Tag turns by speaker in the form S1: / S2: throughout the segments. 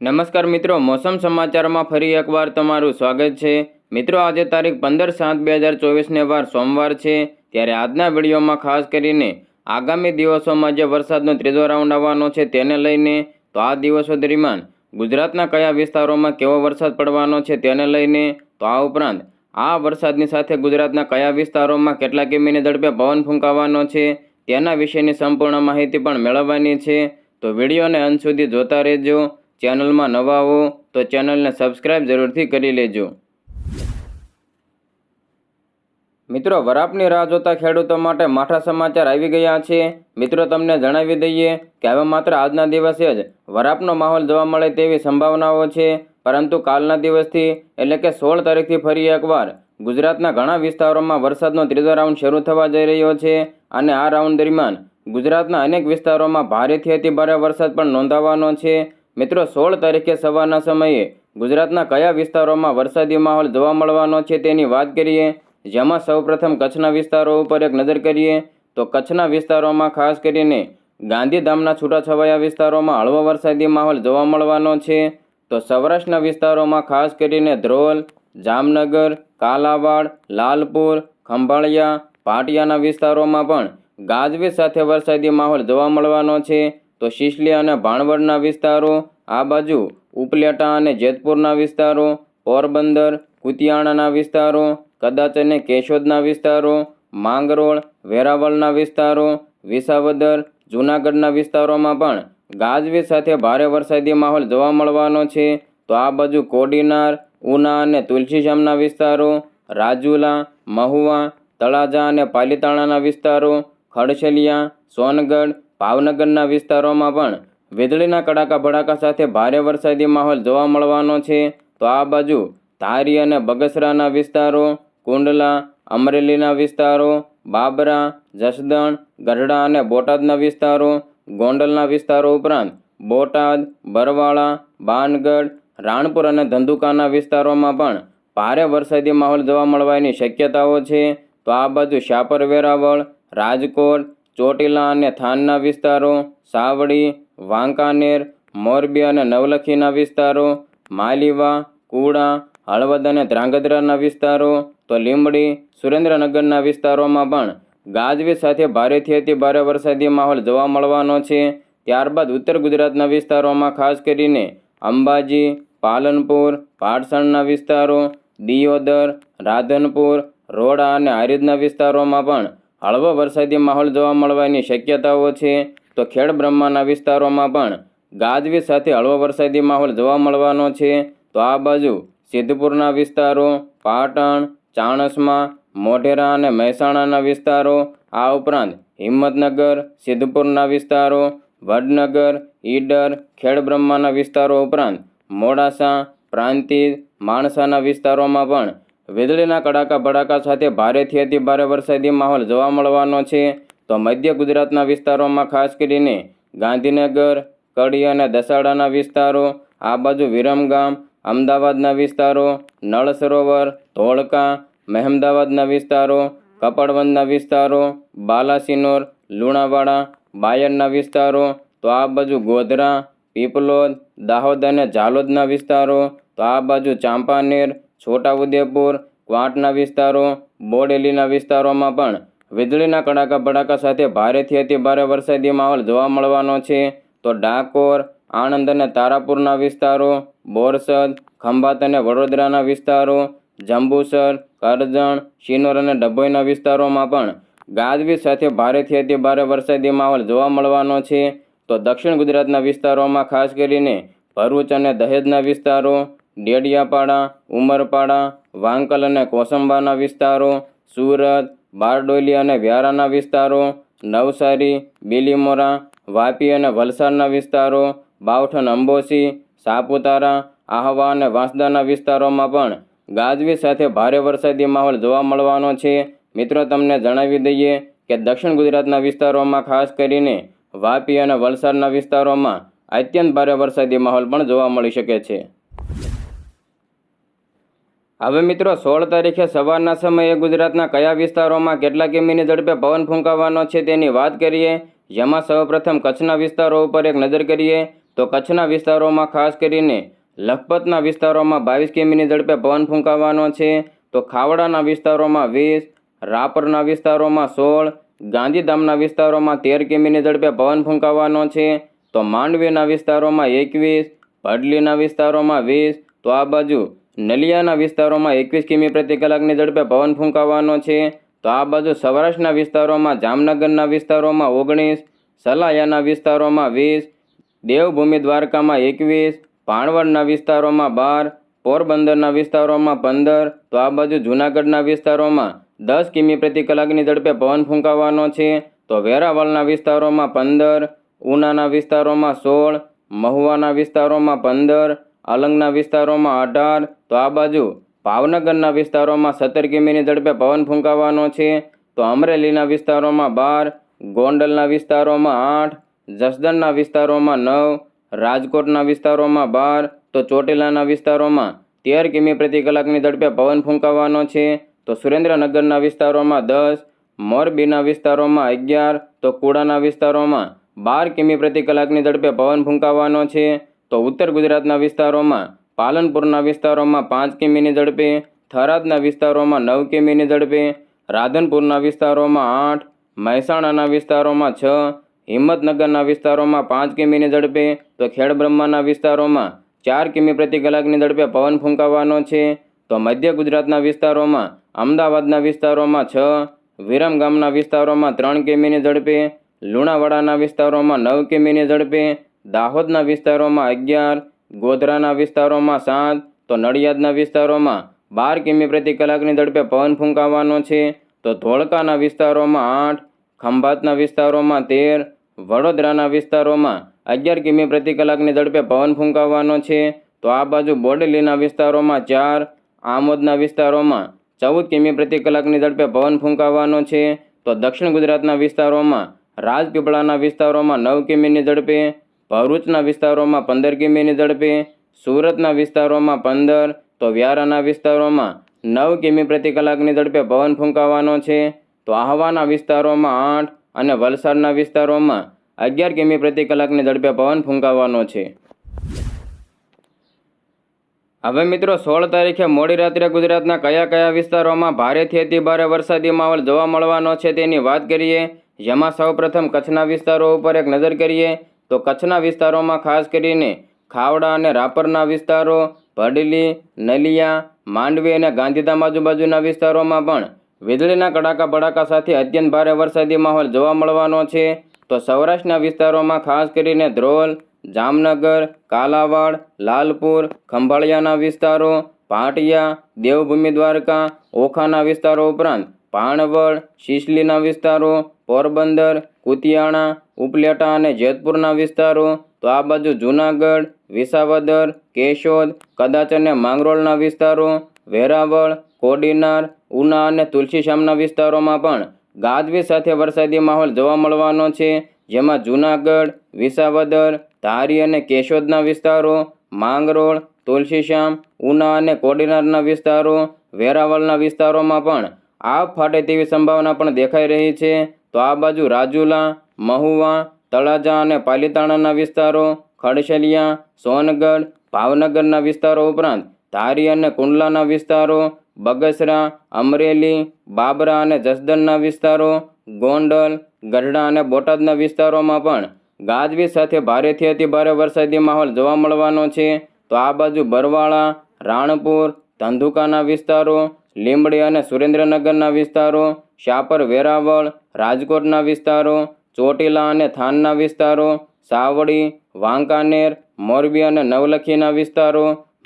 S1: નમસ્કાર મિત્રો, મોસમ સમાચારમાં ફરી એકવાર તમારું સ્વાગત છે. મિત્રો, આજે તારીખ પંદર સાત બે હજાર ચોવીસને વાર સોમવાર છે. ત્યારે આજના વિડીયોમાં ખાસ કરીને આગામી દિવસોમાં જે વરસાદનો ત્રીજો રાઉન્ડ આવવાનો છે તેને લઈને, તો આ દિવસો દરમિયાન ગુજરાતના કયા વિસ્તારોમાં કેવો વરસાદ પડવાનો છે તેને લઈને, તો આ ઉપરાંત આ વરસાદની સાથે ગુજરાતના કયા વિસ્તારોમાં કેટલા કિમીની ઝડપે પવન ફૂંકાવાનો છે તેના વિશેની સંપૂર્ણ માહિતી પણ મેળવવાની છે. તો વિડીયોને અંત સુધી જોતા રહેજો. ચેનલમાં નવા હો તો ચેનલને સબસ્ક્રાઈબ જરૂરથી કરી લેજો. મિત્રો, વરાપની રાહ જોતા ખેડૂતો માટે માઠા સમાચાર આવી ગયા છે. મિત્રો, તમને જણાવી દઈએ કે હવે માત્ર આજના દિવસે જ વરાપનો માહોલ જોવા મળે તેવી સંભાવનાઓ છે. પરંતુ કાલના દિવસથી, એટલે કે સોળ તારીખથી ફરી એકવાર, ગુજરાતના ઘણા વિસ્તારોમાં વરસાદનો ત્રીજો રાઉન્ડ શરૂ થવા જઈ રહ્યો છે અને આ રાઉન્ડ દરમિયાન ગુજરાતના અનેક વિસ્તારોમાં ભારેથી અતિ ભારે વરસાદ પણ નોંધાવાનો છે. મિત્રો, સોળ તારીખે સવારના સમયે ગુજરાતના કયા વિસ્તારોમાં વરસાદી માહોલ જોવા મળવાનો છે તેની વાત કરીએ, જેમાં સૌપ્રથમ કચ્છના વિસ્તારો ઉપર એક નજર કરીએ, તો કચ્છના વિસ્તારોમાં ખાસ કરીને ગાંધીધામના છૂટાછવાયા વિસ્તારોમાં હળવો વરસાદી માહોલ જોવા મળવાનો છે. તો સૌરાષ્ટ્રના વિસ્તારોમાં ખાસ કરીને ધ્રોલ, જામનગર, કાલાવાડ, લાલપુર, ખંભાળિયા, પાટિયાના વિસ્તારોમાં પણ ગાજવીજ સાથે વરસાદી માહોલ જોવા મળવાનો છે. તો શિશલી અને ભાણવડના વિસ્તારો, આ બાજુ ઉપલેટા અને જેતપુરના વિસ્તારો, પોરબંદર, કુતિયાણાના વિસ્તારો, કદાચ અને કેશોદના વિસ્તારો, માંગરોળ, વેરાવળના વિસ્તારો, વિસાવદર, જૂનાગઢના વિસ્તારોમાં પણ ગાજવીજ સાથે ભારે વરસાદી માહોલ જોવા મળવાનો છે. તો આ બાજુ કોડીનાર, ઉના અને તુલસીશ્યામના વિસ્તારો, રાજુલા, મહુવા, તળાજા અને પાલીતાણાના વિસ્તારો, ખડશલિયા, સોનગઢ ભાવનગરના વિસ્તારોમાં પણ વીજળીના કડાકા ભડાકા સાથે ભારે વરસાદી માહોલ જોવા મળવાનો છે. તો આ બાજુ ધારી અને બગસરાના વિસ્તારો, કુંડલા, અમરેલીના વિસ્તારો, બાબરા, જસદણ, ગઢડા અને બોટાદના વિસ્તારો, ગોંડલના વિસ્તારો ઉપરાંત બોટાદ, બરવાળા, બાનગઢ, રાણપુર અને ધંધુકાના વિસ્તારોમાં પણ ભારે વરસાદી માહોલ જોવા મળવાની શક્યતાઓ છે. તો આ બાજુ શાપર વેરાવળ રાજકોટ ચોટીલા અને થાનના વિસ્તારો, સાવડી, વાંકાનેર, મોરબી અને નવલખીના વિસ્તારો, માલીવા, કુડા, હળવદ અને ધ્રાંગધ્રાના વિસ્તારો, તો લીંબડી, સુરેન્દ્રનગરના વિસ્તારોમાં પણ ગાજવીજ સાથે ભારેથી અતિ ભારે વરસાદી માહોલ જોવા મળવાનો છે. ત્યારબાદ ઉત્તર ગુજરાતના વિસ્તારોમાં ખાસ કરીને અંબાજી, પાલનપુર, પાટસણના વિસ્તારો, દિયોદર, રાધનપુર, રોડા અને હારીજના વિસ્તારોમાં પણ હળવો વરસાદી માહોલ જોવા મળવાની શક્યતાઓ છે, તો ખેડ બ્રહ્માના વિસ્તારોમાં પણ ગાજવી સાથે હળવો વરસાદી માહોલ જોવા મળવાનો છે. તો આ બાજુ સિદ્ધપુરના વિસ્તારો, પાટણ, ચાણસમાં, મોઢેરા અને મહેસાણાના વિસ્તારો, આ ઉપરાંત હિંમતનગર, સિદ્ધપુરના વિસ્તારો, વડનગર, ઈડર ખેડબ્રહ્માના વિસ્તારો ઉપરાંત મોડાસા, પ્રાંતિજ, માણસાના વિસ્તારોમાં પણ વીજળીના કડાકા ભડાકા સાથે ભારેથી અતિ ભારે વરસાદી માહોલ જોવા મળવાનો છે. તો મધ્ય ગુજરાતના વિસ્તારોમાં ખાસ કરીને ગાંધીનગર, કડી અને દસાડાના વિસ્તારો, આ બાજુ વિરમગામ, અમદાવાદના વિસ્તારો, નળ સરોવર, ધોળકા, મહેમદાવાદના વિસ્તારો કપડવંદના વિસ્તારો, બાલાસિનોર, લુણાવાડા, બાયડના વિસ્તારો, તો આ બાજુ ગોધરા, પીપલોદ, દાહોદ અને ઝાલોદના વિસ્તારો, તો આ બાજુ ચાંપાનેર છોટાઉદેપુર, ક્વાંટના વિસ્તારો, બોડેલીના વિસ્તારોમાં પણ વીજળીના કડાકા ભડાકા સાથે ભારેથી અતિ ભારે વરસાદી માહોલ જોવા મળવાનો છે. તો ડાકોર, આણંદ અને તારાપુરના વિસ્તારો, બોરસદ, ખંભાત અને વડોદરાના વિસ્તારો, જંબુસર, કરજણ, શિનોર અને ડભોઈના વિસ્તારોમાં પણ ગાજવીજ સાથે ભારેથી અતિ ભારે વરસાદી માહોલ જોવા મળવાનો છે. તો દક્ષિણ ગુજરાતના વિસ્તારોમાં ખાસ કરીને ભરૂચ અને દહેજના વિસ્તારો ડેડિયાપાડા, ઉમરપાડા, વાંકલ અને કોસંબાના વિસ્તારો, સુરત, બારડોલી અને વ્યારાના વિસ્તારો, નવસારી, બીલીમોરા, વાપી અને વલસાડના વિસ્તારો બાવઠન અંબોસી, સાપુતારા, આહવા અને વાંસદાના વિસ્તારોમાં પણ ગાજવી સાથે ભારે વરસાદી માહોલ જોવા મળવાનો છે. મિત્રો, તમને જણાવી દઈએ કે દક્ષિણ ગુજરાતના વિસ્તારોમાં ખાસ કરીને વાપી અને વલસાડના વિસ્તારોમાં અત્યંત ભારે વરસાદી માહોલ પણ જોવા મળી શકે છે. હવે મિત્રો, સોળ તારીખે સવારના સમયે ગુજરાતના કયા વિસ્તારોમાં કેટલા કિમીની ઝડપે પવન ફૂંકાવાનો છે તેની વાત કરીએ. જેમાં સૌપ્રથમ કચ્છના વિસ્તારો ઉપર એક નજર કરીએ, તો કચ્છના વિસ્તારોમાં ખાસ કરીને લખપતના વિસ્તારોમાં બાવીસ કિમીની ઝડપે પવન ફૂંકાવાનો છે. તો ખાવડાના વિસ્તારોમાં વીસ, રાપરના વિસ્તારોમાં સોળ, ગાંધીધામના વિસ્તારોમાં તેર કિમીની ઝડપે પવન ફૂંકાવાનો છે. તો માંડવીના વિસ્તારોમાં એકવીસ, ભડલીના વિસ્તારોમાં વીસ, તો આ બાજુ નલિયાના વિસ્તારોમાં એકવીસ કિમી પ્રતિ કલાકની ઝડપે પવન ફૂંકાવાનો છે. તો આ બાજુ સૌરાષ્ટ્રના વિસ્તારોમાં, જામનગરના વિસ્તારોમાં ઓગણીસ, સલાયાના વિસ્તારોમાં વીસ, દેવભૂમિ દ્વારકામાં એકવીસ ભાણવડના વિસ્તારોમાં બાર, પોરબંદરના વિસ્તારોમાં પંદર, તો આ બાજુ જૂનાગઢના વિસ્તારોમાં દસ કિમી પ્રતિ કલાકની ઝડપે પવન ફૂંકાવાનો છે. તો વેરાવળના વિસ્તારોમાં પંદર, ઉનાના વિસ્તારોમાં સોળ, મહુવાના વિસ્તારોમાં પંદર અલંગના વિસ્તારોમાં અઢાર, તો આ બાજુ ભાવનગરના વિસ્તારોમાં સત્તર કિમીની ઝડપે પવન ફૂંકાવાનો છે. તો અમરેલીના વિસ્તારોમાં બાર, ગોંડલના વિસ્તારોમાં આઠ, જસદણના વિસ્તારોમાં નવ, રાજકોટના વિસ્તારોમાં બાર, તો ચોટીલાના વિસ્તારોમાં તેર કિમી પ્રતિ કલાકની ઝડપે પવન ફૂંકાવાનો છે. તો સુરેન્દ્રનગરના વિસ્તારોમાં દસ, મોરબીના વિસ્તારોમાં અગિયાર, તો કુડાના વિસ્તારોમાં બાર કિમી પ્રતિ કલાકની ઝડપે પવન ફૂંકાવાનો છે. તો ઉત્તર ગુજરાતના વિસ્તારોમાં, પાલનપુરના વિસ્તારોમાં પાંચ કિમીની ઝડપે, થરાદના વિસ્તારોમાં નવ કિમીની ઝડપે, રાધનપુરના વિસ્તારોમાં આઠ, મહેસાણાના વિસ્તારોમાં છ, હિંમતનગરના વિસ્તારોમાં પાંચ કિમીની ઝડપે, તો ખેડબ્રહ્માના વિસ્તારોમાં ચાર કિમી પ્રતિ કલાકની ઝડપે પવન ફૂંકાવાનો છે. તો મધ્ય ગુજરાતના વિસ્તારોમાં, અમદાવાદના વિસ્તારોમાં છ વિરમગામના વિસ્તારોમાં ત્રણ કિમીની ઝડપે, લુણાવાડાના વિસ્તારોમાં નવ કિમીની ઝડપે દાહોદના વિસ્તારોમાં અગિયાર, ગોધરાના વિસ્તારોમાં સાત, તો નડિયાદના વિસ્તારોમાં બાર કિમી પ્રતિ કલાકની ઝડપે પવન ફૂંકાવાનો છે. તો ધોળકાના વિસ્તારોમાં આઠ, ખંભાતના વિસ્તારોમાં તેર, વડોદરાના વિસ્તારોમાં અગિયાર કિમી પ્રતિ કલાકની ઝડપે પવન ફૂંકાવાનો છે. તો આ બાજુ બોડેલીના વિસ્તારોમાં ચાર, આમોદના વિસ્તારોમાં ચૌદ કિમી પ્રતિ કલાકની ઝડપે પવન ફૂંકાવાનો છે. તો દક્ષિણ ગુજરાતના વિસ્તારોમાં રાજપીપળાના વિસ્તારોમાં નવ કિમીની ઝડપે ભરૂચના વિસ્તારોમાં પંદર કિમીની ઝડપે, સુરતના વિસ્તારોમાં પંદર, તો વ્યારાના વિસ્તારોમાં નવ કિમી પ્રતિ કલાકની ઝડપે પવન ફૂંકાવાનો છે. તો આહવાના વિસ્તારોમાં આઠ અને વલસાડના વિસ્તારોમાં અગિયાર કિમી પ્રતિ કલાકની ઝડપે પવન ફૂંકાવાનો છે. હવે મિત્રો સોળ તારીખે મોડી રાત્રે ગુજરાતના કયા કયા વિસ્તારોમાં ભારેથી અતિ ભારે વરસાદી માહોલ જોવા મળવાનો છે તેની વાત કરીએ. જેમાં સૌપ્રથમ કચ્છના વિસ્તારો ઉપર એક નજર કરીએ. તો કચ્છના વિસ્તારોમાં ખાસ કરીને ખાવડા અને રાપરના વિસ્તારો, ભડલી, નલિયા, માંડવી અને ગાંધીધામ આજુબાજુના વિસ્તારોમાં પણ વીજળીના કડાકા ભડાકા સાથે અત્યંત ભારે વરસાદી માહોલ જોવા મળવાનો છે. તો સૌરાષ્ટ્રના વિસ્તારોમાં ખાસ કરીને ધ્રોલ, જામનગર, કાલાવાડ, લાલપુર, ખંભાળિયાના વિસ્તારો, પાટિયા, દેવભૂમિ દ્વારકા, ઓખાના વિસ્તારો ઉપરાંત પાણવડ શિશલીના વિસ્તારો, પોરબંદર, કુતિયાણા ઉપલેટા અને જેતપુરના વિસ્તારો, તો આ બાજુ જૂનાગઢ, વિસાવદર, કેશોદ, કદાચ અને માંગરોળના વિસ્તારો, વેરાવળ, કોડીનાર, ઉના અને તુલસીશ્યામના વિસ્તારોમાં પણ ગાજવી સાથે વરસાદી માહોલ જોવા મળવાનો છે, જેમાં જૂનાગઢ, વિસાવદર, ધારી અને કેશોદના વિસ્તારો, માંગરોળ, તુલસીશ્યામ, ઉના અને કોડીનારના વિસ્તારો, વેરાવળના વિસ્તારોમાં પણ આપ ફાટે તેવી સંભાવના પણ દેખાઈ રહી છે. તો આ બાજુ રાજુલા મહુવા, તળાજા અને પાલીતાણાના વિસ્તારો, ખડશલિયા, સોનગઢ, ભાવનગરના વિસ્તારો ઉપરાંત ધારી અને કુંડલાના વિસ્તારો, બગસરા, અમરેલી, બાબરા અને જસદણના વિસ્તારો, ગોંડલ, ગઢડા અને બોટાદના વિસ્તારોમાં પણ ગાજવીજ સાથે ભારેથી અતિ ભારે વરસાદી માહોલ જોવા મળવાનો છે. તો આ બાજુ બરવાળા, રાણપુર, ધંધુકાના વિસ્તારો, લીંબડી અને સુરેન્દ્રનગરના વિસ્તારો શાપર વેરાવળ, રાજકોટના વિસ્તારો ચોટીલા અને થાનના વિસ્તારો, સાવડી, વાંકાનેર, મોરબી અને નવલખીના વિસ્તારો,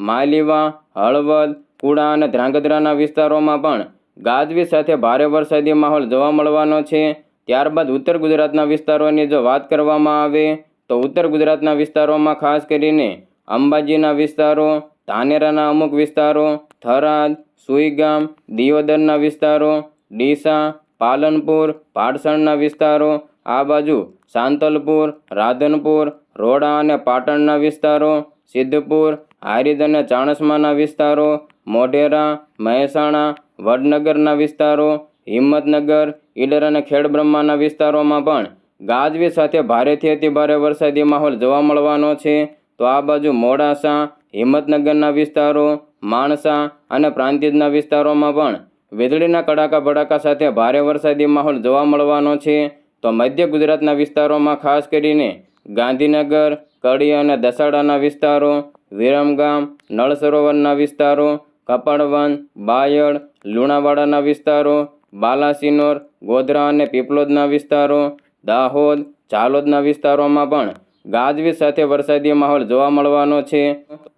S1: માલીવા, હળવદ, કુડા અને ધ્રાંગધ્રાના વિસ્તારોમાં પણ ગાજવી સાથે ભારે વરસાદી માહોલ જોવા મળવાનો છે. ત્યારબાદ ઉત્તર ગુજરાતના વિસ્તારોની જો વાત કરવામાં આવે, તો ઉત્તર ગુજરાતના વિસ્તારોમાં ખાસ કરીને અંબાજીના વિસ્તારો, ધાનેરાના અમુક વિસ્તારો, થરાદ, સુઈગામ, દિયોદરના વિસ્તારો, ડીસા, પાલનપુર ભાડસણના વિસ્તારો આ બાજુ સાંતલપુર, રાધનપુર, રોડા અને પાટણના વિસ્તારો, સિદ્ધપુર, હારિદ અને ચાણસમાના વિસ્તારો, મોઢેરા, મહેસાણા, વડનગરના વિસ્તારો, હિંમતનગર, ઈડર અને ખેડબ્રહ્માના વિસ્તારોમાં પણ ગાજવી સાથે ભારેથી અતિ ભારે વરસાદી માહોલ જોવા મળવાનો છે. તો આ બાજુ મોડાસા, હિંમતનગરના વિસ્તારો, માણસા અને પ્રાંતિજના વિસ્તારોમાં પણ વીજળીના કડાકા ભડાકા સાથે ભારે વરસાદી માહોલ જોવા મળવાનો છે. તો મધ્ય ગુજરાતના વિસ્તારોમાં ખાસ કરીને ગાંધીનગર, કડી અને દસાડાના વિસ્તારો, વિરમગામ નળ સરોવરના વિસ્તારો, કપડવન, બાયડ, લુણાવાડાના વિસ્તારો, બાલાસિનોર, ગોધરા અને પીપલોદના વિસ્તારો, દાહોદ, ચાલોદના વિસ્તારોમાં પણ ગાજવીજ સાથે વરસાદી માહોલ જોવા મળવાનો છે.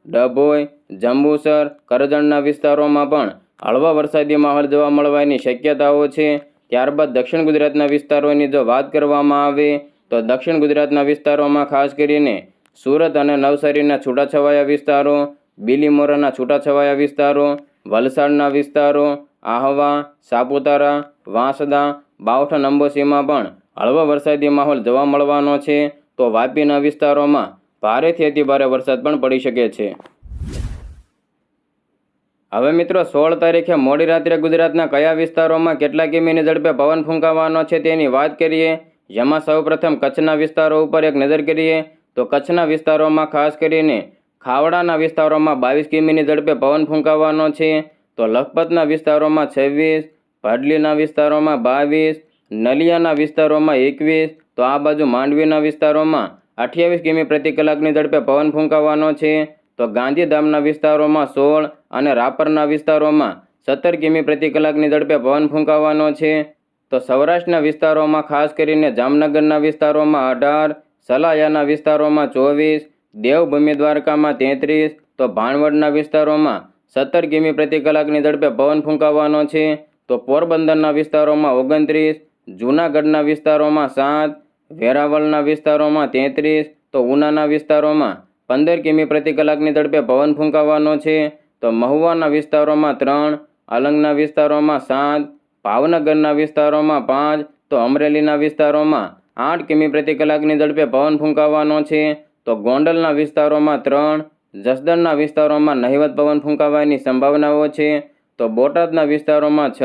S1: ડભોઈ, જંબુસર, કરજણના વિસ્તારોમાં પણ હળવા વરસાદી માહોલ જોવા મળવાની શક્યતાઓ છે. ત્યારબાદ દક્ષિણ ગુજરાતના વિસ્તારોની જો વાત કરવામાં આવે, તો દક્ષિણ ગુજરાતના વિસ્તારોમાં ખાસ કરીને સુરત અને નવસારીના છૂટાછવાયા વિસ્તારો, બિલીમોરાના છૂટાછવાયા વિસ્તારો, વલસાડના વિસ્તારો, આહવા, સાપુતારા, વાંસદા, બાવઠા નંબોસીમાં પણ હળવો વરસાદી માહોલ જોવા મળવાનો છે. તો વાપીના વિસ્તારોમાં ભારેથી અતિભારે વરસાદ પણ પડી શકે છે. હવે મિત્રો, સોળ તારીખે મોડી રાત્રે ગુજરાતના કયા વિસ્તારોમાં કેટલા કિમીની ઝડપે પવન ફૂંકાવાનો છે તેની વાત કરીએ, જેમાં સૌપ્રથમ કચ્છના વિસ્તારો ઉપર એક નજર કરીએ, તો કચ્છના વિસ્તારોમાં ખાસ કરીને ખાવડાના વિસ્તારોમાં બાવીસ કિમીની ઝડપે પવન ફૂંકાવાનો છે, તો લખપતના વિસ્તારોમાં છવ્વીસ, ભાડલીના વિસ્તારોમાં બાવીસ, નલિયાના વિસ્તારોમાં એકવીસ, તો આ બાજુ માંડવીના વિસ્તારોમાં અઠ્યાવીસ કિમી પ્રતિ કલાકની ઝડપે પવન ફૂંકાવાનો છે તો ગાંધીધામના વિસ્તારોમાં સોળ અને રાપરના વિસ્તારોમાં સત્તર કિમી પ્રતિ કલાકની ઝડપે પવન ફૂંકાવાનો છે. તો સૌરાષ્ટ્રના વિસ્તારોમાં ખાસ કરીને જામનગરના વિસ્તારોમાં અઢાર, સલાયાના વિસ્તારોમાં ચોવીસ, દેવભૂમિ દ્વારકામાં તેત્રીસ, તો ભાણવડના વિસ્તારોમાં સત્તર કિમી પ્રતિ કલાકની ઝડપે પવન ફૂંકાવાનો છે. તો પોરબંદરના વિસ્તારોમાં ઓગણત્રીસ, જૂનાગઢના વિસ્તારોમાં સાત, વેરાવળના વિસ્તારોમાં તેત્રીસ, તો ઉનાના વિસ્તારોમાં પંદર કિમી પ્રતિ કલાકની ઝડપે પવન ફૂંકાવાનો છે. તો મહુવાના વિસ્તારોમાં ત્રણ અલંગના વિસ્તારોમાં સાત, ભાવનગરના વિસ્તારોમાં પાંચ, તો અમરેલીના વિસ્તારોમાં આઠ કિમી પ્રતિ કલાકની ઝડપે પવન ફૂંકાવાનો છે. તો ગોંડલના વિસ્તારોમાં ત્રણ, જસદણના વિસ્તારોમાં નહિવત પવન ફૂંકાવાની સંભાવનાઓ છે. તો બોટાદના વિસ્તારોમાં છ,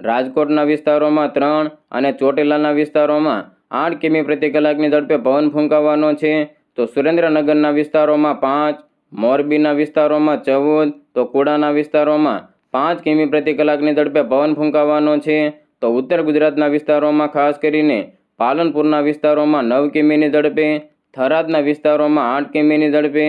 S1: રાજકોટના વિસ્તારોમાં ત્રણ અને ચોટીલાના વિસ્તારોમાં આઠ કિમી પ્રતિ કલાકની ઝડપે પવન ફૂંકાવાનો છે. તો સુરેન્દ્રનગરના વિસ્તારોમાં પાંચ, મોરબીના વિસ્તારોમાં ચૌદ, તો કુડાના વિસ્તારોમાં પાંચ કિમી પ્રતિ કલાકની ઝડપે પવન ફૂંકાવાનો છે. તો ઉત્તર ગુજરાતના વિસ્તારોમાં ખાસ કરીને પાલનપુરના વિસ્તારોમાં નવ કિમીની ઝડપે, થરાદના વિસ્તારોમાં આઠ કિમીની ઝડપે,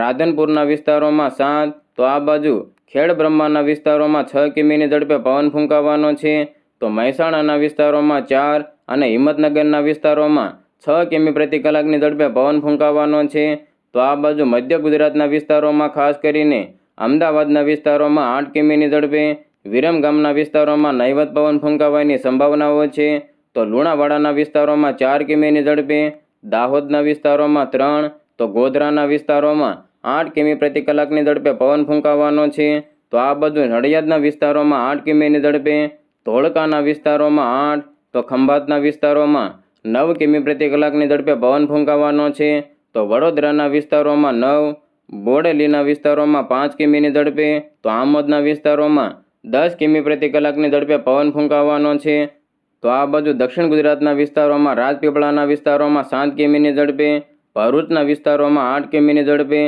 S1: રાધનપુરના વિસ્તારોમાં સાત, તો આ બાજુ ખેડ બ્રહ્માના વિસ્તારોમાં છ કિમીની ઝડપે પવન ફૂંકાવાનો છે. તો મહેસાણાના વિસ્તારોમાં ચાર અને હિંમતનગરના વિસ્તારોમાં છ કિમી પ્રતિ કલાકની ઝડપે પવન ફૂંકાવાનો છે. તો આ બાજુ મધ્ય ગુજરાતના વિસ્તારોમાં ખાસ કરીને અમદાવાદના વિસ્તારોમાં આઠ કિમીની ઝડપે વિરમગામના વિસ્તારોમાં નહીવત પવન ફૂંકાવાની સંભાવનાઓ છે. તો લુણાવાડાના વિસ્તારોમાં ચાર કિમીની ઝડપે, દાહોદના વિસ્તારોમાં ત્રણ, તો ગોધરાના વિસ્તારોમાં આઠ કિમી પ્રતિ કલાકની ઝડપે પવન ફૂંકાવાનો છે. તો આ બાજુ નડિયાદના વિસ્તારોમાં આઠ કિમીની ઝડપે, ધોળકાના વિસ્તારોમાં આઠ, તો ખંભાતના વિસ્તારોમાં નવ કિમી પ્રતિ કલાકની ઝડપે પવન ફૂંકાવાનો છે. તો વડોદરાના વિસ્તારોમાં નવ, બોડેલીના વિસ્તારોમાં પાંચ કિમીની ઝડપે, તો આમોદના વિસ્તારોમાં દસ કિમી પ્રતિ કલાકની ઝડપે પવન ફૂંકાવાનો છે. તો આ બાજુ દક્ષિણ ગુજરાતના વિસ્તારોમાં, રાજપીપળાના વિસ્તારોમાં સાત કિમીની ઝડપે, ભરૂચના વિસ્તારોમાં આઠ કિમીની ઝડપે,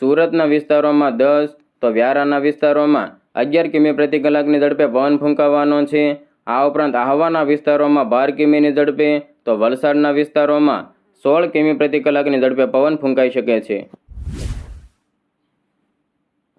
S1: સુરતના વિસ્તારોમાં દસ, તો વ્યારાના વિસ્તારોમાં અગિયાર કિમી પ્રતિ કલાકની ઝડપે પવન ફૂંકાવાનો છે. આ ઉપરાંત આહવાના વિસ્તારોમાં બાર કિમીની ઝડપે તો વલસાડના વિસ્તારોમાં સોળ કિમી પ્રતિ કલાકની ઝડપે પવન ફૂંકાઈ શકે છે.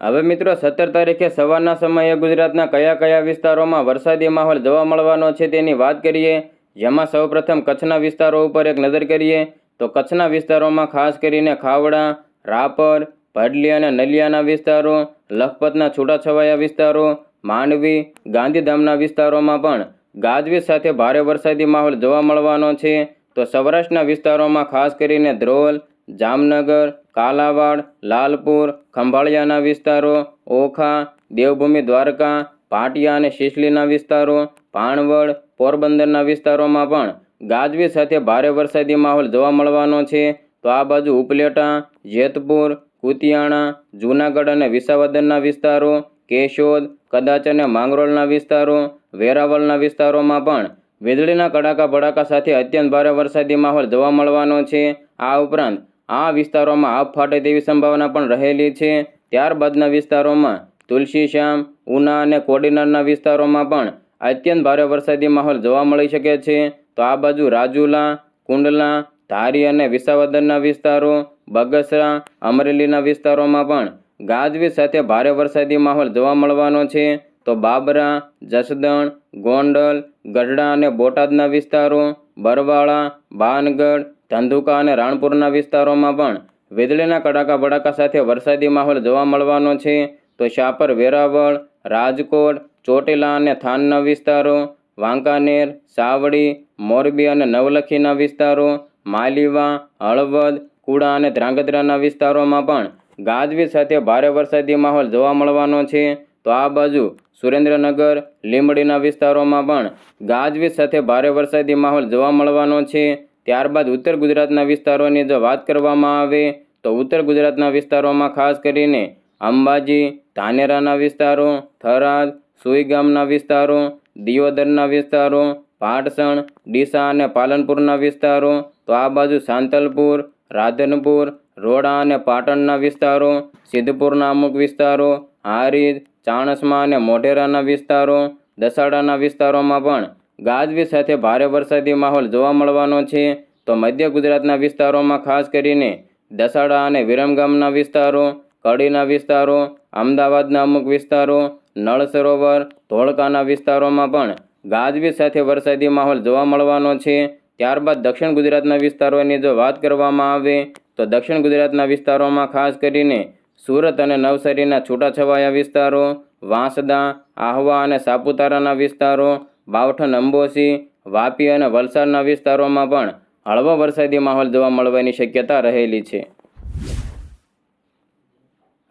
S1: હવે મિત્રો, સત્તર તારીખે સવારના સમયે ગુજરાતના કયા કયા વિસ્તારોમાં વરસાદી માહોલ જોવા મળવાનો છે તેની વાત કરીએ. જેમાં સૌપ્રથમ કચ્છના વિસ્તારો ઉપર એક નજર કરીએ તો કચ્છના વિસ્તારોમાં ખાસ કરીને ખાવડા, રાપર, ભડલી અને નલિયાના વિસ્તારો, લખપતના છૂટાછવાયા વિસ્તારો, માંડવી, ગાંધીધામના વિસ્તારોમાં પણ ગાજવીજ સાથે ભારે વરસાદી માહોલ જોવા મળવાનો છે. તો સૌરાષ્ટ્રના વિસ્તારોમાં ખાસ કરીને ધ્રોલ, જામનગર, કાલાવાડ, લાલપુર, ખંભાળિયાના વિસ્તારો, ઓખા, દેવભૂમિ દ્વારકા, પાટિયા અને શિશલીના વિસ્તારો ભાણવડ પોરબંદરના વિસ્તારોમાં પણ ગાજવીજ સાથે ભારે વરસાદી માહોલ જોવા મળવાનો છે. તો આ બાજુ ઉપલેટા, જેતપુર, કુતિયાણા, જૂનાગઢ અને વિસાવદરના વિસ્તારો કેશોદ, કદાચ અને માંગરોળના વિસ્તારો, વેરાવળના વિસ્તારોમાં પણ વીજળીના કડાકા ભડાકા સાથે અત્યંત ભારે વરસાદી માહોલ જોવા મળવાનો છે. આ ઉપરાંત, આ વિસ્તારોમાં આપ ફાટે તેવી સંભાવના પણ રહેલી છે. ત્યારબાદના વિસ્તારોમાં તુલસીશ્યામ ઉના અને કોડીનારના વિસ્તારોમાં પણ અત્યંત ભારે વરસાદી માહોલ જોવા મળી શકે છે. તો આ બાજુ રાજુલા, કુંડલા, ધારી અને વિસાવદરના વિસ્તારો, બગસરા, અમરેલીના વિસ્તારોમાં પણ ગાજવીજ સાથે ભારે વરસાદી માહોલ જોવા મળવાનો છે. તો બાબરા, જસદણ, ગોંડલ, ગઢડા અને બોટાદના વિસ્તારો, બરવાળા, ભાનગઢ, ધંધુકા અને રાણપુરના વિસ્તારોમાં પણ વીજળીના કડાકા ભડાકા સાથે વરસાદી માહોલ જોવા મળવાનો છે. તો શાપર, વેરાવળ, રાજકોટ, ચોટીલા અને થાનના વિસ્તારો, વાંકાનેર, સાવડી, મોરબી અને નવલખીના વિસ્તારો, માલીવા, હળવદ, કુડા અને ધ્રાંગધ્રાના વિસ્તારોમાં પણ ગાજવીજ સાથે ભારે વરસાદી માહોલ જોવા મળવાનો છે. તો આ બાજુ સુરેન્દ્રનગર, લીંબડીના વિસ્તારોમાં પણ ગાજવીજ સાથે ભારે વરસાદી માહોલ જોવા મળવાનો છે. ત્યારબાદ ઉત્તર ગુજરાતના વિસ્તારોની જો વાત કરવામાં આવે, તો ઉત્તર ગુજરાતના વિસ્તારોમાં ખાસ કરીને અંબાજી, ધાનેરાના વિસ્તારો, થરાદ સુઈગામના વિસ્તારો, દિયોદરના વિસ્તારો, પાટસણ, ડીસા અને પાલનપુરના વિસ્તારો. તો આ બાજુ સાંતલપુર, રાધનપુર રોડા અને પાટણના વિસ્તારો, સિદ્ધપુરના અમુક વિસ્તારો હારીજ ચાણસમા અને મોઢેરાના વિસ્તારો, દસાડાના વિસ્તારોમાં પણ ગાજવી સાથે ભારે વરસાદી માહોલ જોવા મળવાનો છે. તો મધ્ય ગુજરાતના વિસ્તારોમાં ખાસ કરીને દસાડા અને વિરમગામના વિસ્તારો, કડીના વિસ્તારો, અમદાવાદના અમુક વિસ્તારો, નળ સરોવર, ધોળકાના વિસ્તારોમાં પણ ગાજવી સાથે વરસાદી માહોલ જોવા મળવાનો છે. ત્યારબાદ દક્ષિણ ગુજરાતના વિસ્તારોની જો વાત કરવામાં આવે, તો દક્ષિણ ગુજરાતના વિસ્તારોમાં ખાસ કરીને સુરત અને નવસારીના છૂટાછવાયા વિસ્તારો, વાંસદા, આહવા અને સાપુતારાના વિસ્તારો, બાવઠન, અંબોસી, વાપી અને વલસાડના વિસ્તારોમાં પણ હળવો વરસાદી માહોલ જોવા મળવાની શક્યતા રહેલી છે.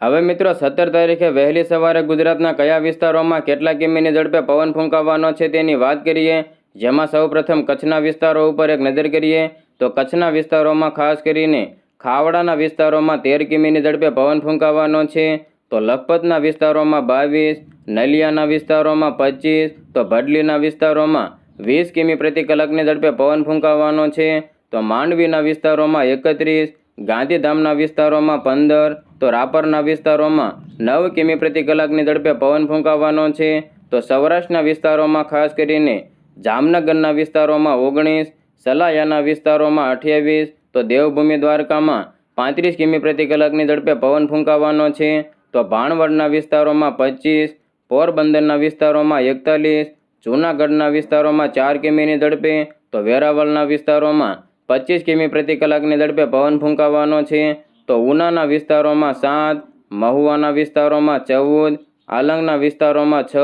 S1: હવે મિત્રો, સત્તર તારીખે વહેલી સવારે ગુજરાતના કયા વિસ્તારોમાં કેટલા કિમીની ઝડપે પવન ફૂંકાવવાનો છે તેની વાત કરીએ. જેમાં સૌપ્રથમ કચ્છના વિસ્તારો ઉપર એક નજર કરીએ, તો કચ્છના વિસ્તારોમાં ખાસ કરીને ખાવડાના વિસ્તારોમાં તેર કિમીની ઝડપે પવન ફૂંકાવાનો છે. તો લખપતના વિસ્તારોમાં બાવીસ, નલિયાના વિસ્તારોમાં પચીસ, તો ભડલીના વિસ્તારોમાં વીસ કિમી પ્રતિ કલાકની ઝડપે પવન ફૂંકાવવાનો છે. તો માંડવીના વિસ્તારોમાં એકત્રીસ, ગાંધીધામના વિસ્તારોમાં પંદર, તો રાપરના વિસ્તારોમાં નવ કિમી પ્રતિ કલાકની ઝડપે પવન ફૂંકાવવાનો છે. તો સૌરાષ્ટ્રના વિસ્તારોમાં ખાસ કરીને જામનગરના વિસ્તારોમાં ઓગણીસ, સલાયાના વિસ્તારોમાં અઠ્યાવીસ, તો દેવભૂમિ દ્વારકામાં પાંત્રીસ કિમી પ્રતિ કલાકની ઝડપે પવન ફૂંકાવાનો છે. તો ભાણવડના વિસ્તારોમાં પચીસ, પોરબંદરના વિસ્તારોમાં એકતાલીસ, જૂનાગઢના વિસ્તારોમાં ચાર કિમીની ઝડપે, તો વેરાવળના વિસ્તારોમાં પચીસ કિમી પ્રતિ કલાકની ઝડપે પવન ફૂંકાવાનો છે. તો ઉનાના વિસ્તારોમાં સાત, મહુવાના વિસ્તારોમાં ચૌદ, આલંગના વિસ્તારોમાં છ,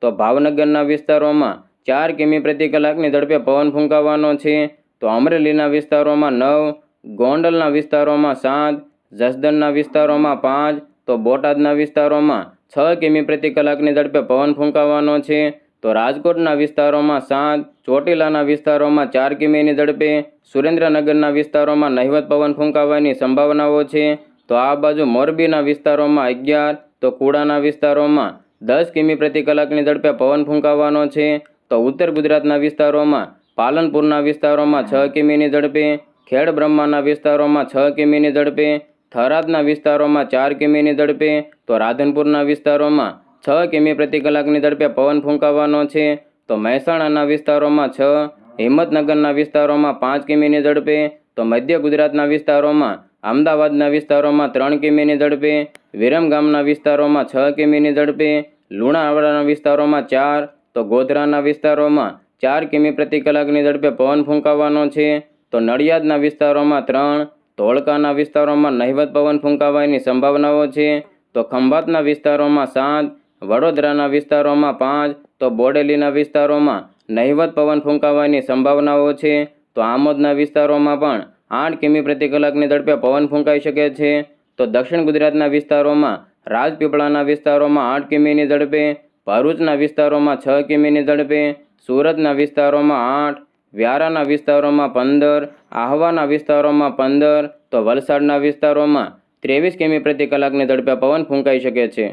S1: તો ભાવનગરના વિસ્તારોમાં ચાર કિમી પ્રતિ કલાકની ઝડપે પવન ફૂંકાવવાનો છે. તો અમરેલીના વિસ્તારોમાં નવ, ગોંડલના વિસ્તારોમાં સાત, જસદણના વિસ્તારોમાં પાંચ, તો બોટાદના વિસ્તારોમાં છ કિમી પ્રતિ કલાકની ઝડપે પવન ફૂંકાવવાનો છે. તો રાજકોટના વિસ્તારોમાં સાત, ચોટીલાના વિસ્તારોમાં ચાર કિમીની ઝડપે, સુરેન્દ્રનગરના વિસ્તારોમાં નહિવત પવન ફૂંકાવાની સંભાવનાઓ છે. તો આ બાજુ મોરબીના વિસ્તારોમાં અગિયાર, તો કુડાના વિસ્તારોમાં દસ કિમી પ્રતિ કલાકની ઝડપે પવન ફૂંકાવવાનો છે. તો ઉત્તર ગુજરાતના વિસ્તારોમાં, પાલનપુરના વિસ્તારોમાં છ કિમીની ઝડપે, ખેડ બ્રહ્માના વિસ્તારોમાં છ કિમીની ઝડપે, થરાદના વિસ્તારોમાં ચાર કિમીની ઝડપે, તો રાધનપુરના વિસ્તારોમાં છ કિમી પ્રતિ કલાકની ઝડપે પવન ફૂંકાવાનો છે. તો મહેસાણાના વિસ્તારોમાં છ, હિંમતનગરના વિસ્તારોમાં પાંચ કિમીની ઝડપે, તો મધ્ય ગુજરાતના વિસ્તારોમાં, અમદાવાદના વિસ્તારોમાં ત્રણ કિમીની ઝડપે, વિરમગામના વિસ્તારોમાં છ કિમીની ઝડપે, લુણાવાડાના વિસ્તારોમાં ચાર તો ગોધરાના વિસ્તારોમાં ચાર કિમી પ્રતિ કલાકની ઝડપે પવન ફૂંકાવવાનો છે. તો નડિયાદના વિસ્તારોમાં ત્રણ, ધોળકાના વિસ્તારોમાં નહિવત પવન ફૂંકાવાની સંભાવનાઓ છે. તો ખંભાતના વિસ્તારોમાં સાત, વડોદરાના વિસ્તારોમાં પાંચ, તો બોડેલીના વિસ્તારોમાં નહિવત પવન ફૂંકાવાની સંભાવનાઓ છે. તો આમોદના વિસ્તારોમાં પણ આઠ કિમી પ્રતિ કલાકની ઝડપે પવન ફૂંકાઈ શકે છે. તો દક્ષિણ ગુજરાતના વિસ્તારોમાં રાજપીપળાના વિસ્તારોમાં આઠ કિમીની ઝડપે ભરૂચના વિસ્તારોમાં છ કિમીની ઝડપે, સુરતના વિસ્તારોમાં આઠ, વ્યારાના વિસ્તારોમાં પંદર, આહવાના વિસ્તારોમાં પંદર, તો વલસાડના વિસ્તારોમાં ત્રેવીસ કિમી પ્રતિ કલાકની ઝડપે પવન ફૂંકાઈ શકે છે.